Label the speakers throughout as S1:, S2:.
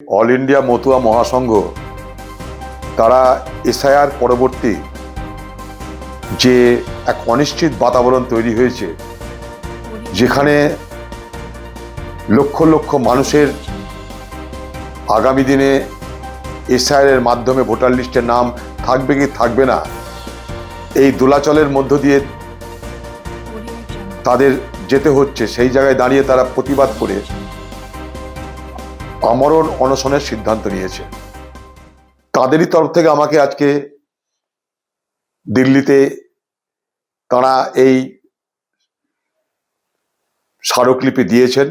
S1: All India Matua মহাসংঘ, তারা SIR পরবর্তী যে এক অনিশ্চিত বাতাবরণ তৈরি হয়েছে, যেখানে লক্ষ লক্ষ মানুষের আগামী দিনে এসআইআর এর মাধ্যমে ভোটার লিস্টের নাম থাকবে কি থাকবে না, এই দোলাচলের মধ্য দিয়ে তাদের যেতে হচ্ছে। সেই জায়গায় দাঁড়িয়ে তারা প্রতিবাদ করে আমরণ অনশনের সিদ্ধান্ত নিয়েছে। তাদেরই তরফ থেকে আমাকে আজকে দিল্লিতে তারা এই স্মারকলিপি দিয়েছেন।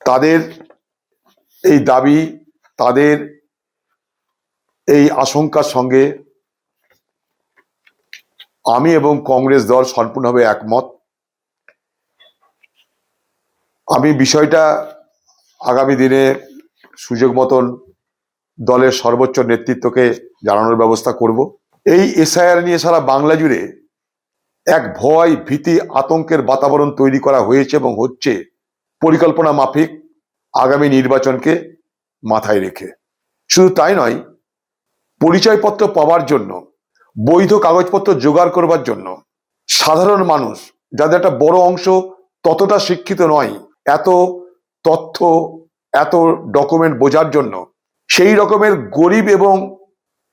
S1: তাদের এই দাবি, তাদের এই আশঙ্কার সঙ্গে আমি এবং কংগ্রেস দল সম্পূর্ণভাবে একমত। আমি বিষয়টা আগামী দিনে সুযোগ মতন দলের সর্বোচ্চ নেতৃত্বকে জানানোর ব্যবস্থা করব। এই এসআইআর নিয়ে সারা বাংলা জুড়ে এক ভয় ভীতি আতঙ্কের বাতাবরণ তৈরি করা হয়েছে এবং হচ্ছে পরিকল্পনা মাফিক আগামী নির্বাচনকে মাথায় রেখে। শুধু তাই নয়, পরিচয়পত্র পাওয়ার জন্য, বৈধ কাগজপত্র জোগাড় করবার জন্য সাধারণ মানুষ, যাদের একটা বড় অংশ ততটা শিক্ষিত নয়, এত তথ্য, এত ডকুমেন্ট বোঝার জন্য, সেই রকমের গরিব এবং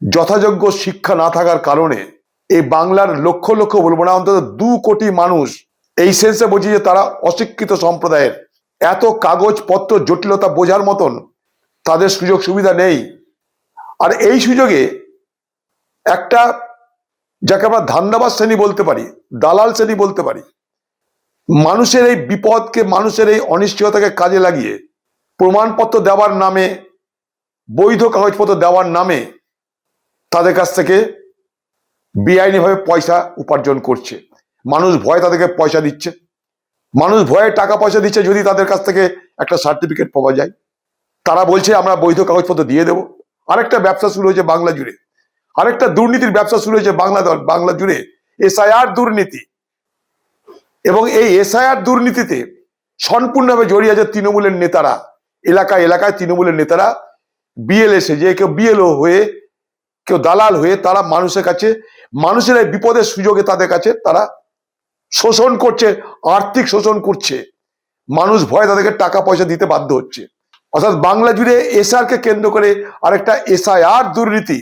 S1: যথাযোগ্য শিক্ষা না থাকার কারণে এই বাংলার লক্ষ লক্ষ বলব না, অন্তত দু কোটি মানুষ এই সেন্সে বলছি যে তারা অশিক্ষিত সম্প্রদায়ের। এত কাগজপত্র জটিলতা বোঝার মতন তাদের সুযোগ সুবিধা নেই। আর এই সুযোগে একটা, যাকে আমরা ধান্দাবাজ শ্রেণি বলতে পারি, দালাল শ্রেণি বলতে পারি মানুষের এই বিপদকে, মানুষের এই অনিশ্চয়তাকে কাজে লাগিয়ে প্রমাণপত্র দেওয়ার নামে, বৈধ কাগজপত্র দেওয়ার নামে তাদের কাছ থেকে বেআইনিভাবে পয়সা উপার্জন করছে। মানুষ ভয়ে তাদেরকে পয়সা দিচ্ছে। মানুষ ভয়ে টাকা পয়সা দিচ্ছে যদি তাদের কাছ থেকে একটা সার্টিফিকেট পাওয়া যায়। তারা বলছে, আমরা বৈধ কাগজপত্র দিয়ে দেবো। আরেকটা ব্যবসা শুরু হয়েছে বাংলা জুড়ে। আরেকটা দুর্নীতির ব্যবসা শুরু হয়েছে বাংলা বাংলা জুড়ে। এসআইআর দুর্নীতি। এবং এই এসআইআর দুর্নীতিতে সম্পূর্ণভাবে জড়িয়ে আছে তৃণমূলের নেতারা। এলাকায় এলাকায় তৃণমূলের নেতারা বিএলএসে যে কেউ বিএলও হয়ে, কেউ দালাল হয়ে তারা মানুষের কাছে মানুষের এই বিপদের সুযোগে তাদের কাছে তারা শোষণ করছে, আর্থিক শোষণ করছে। মানুষ ভয়ে তাদেরকে টাকা পয়সা দিতে বাধ্য হচ্ছে। অর্থাৎ বাংলা জুড়ে এসআর কে কেন্দ্র করে আরেকটা এসআইআর দুর্নীতি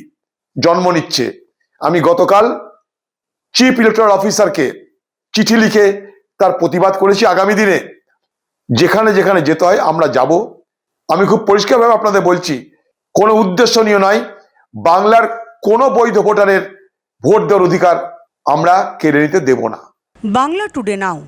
S1: জন্ম নিচ্ছে। আমি গতকাল চিফ ইলেকট্রাল অফিসারকে চিঠি লিখে তার প্রতিবাদ করেছি আগামী দিনে। যেখানে যেখানে যেতে হয় আমরা যাব। আমি খুব পরিষ্কারভাবে আপনাদের বলছি, কোনো উদ্দেশ্য নিয়ে নয়। বাংলার কোনো বৈধ ভোটারের ভোট দেওয়ার অধিকার আমরা কেড়ে নিতে দেব না।
S2: Bangla today now.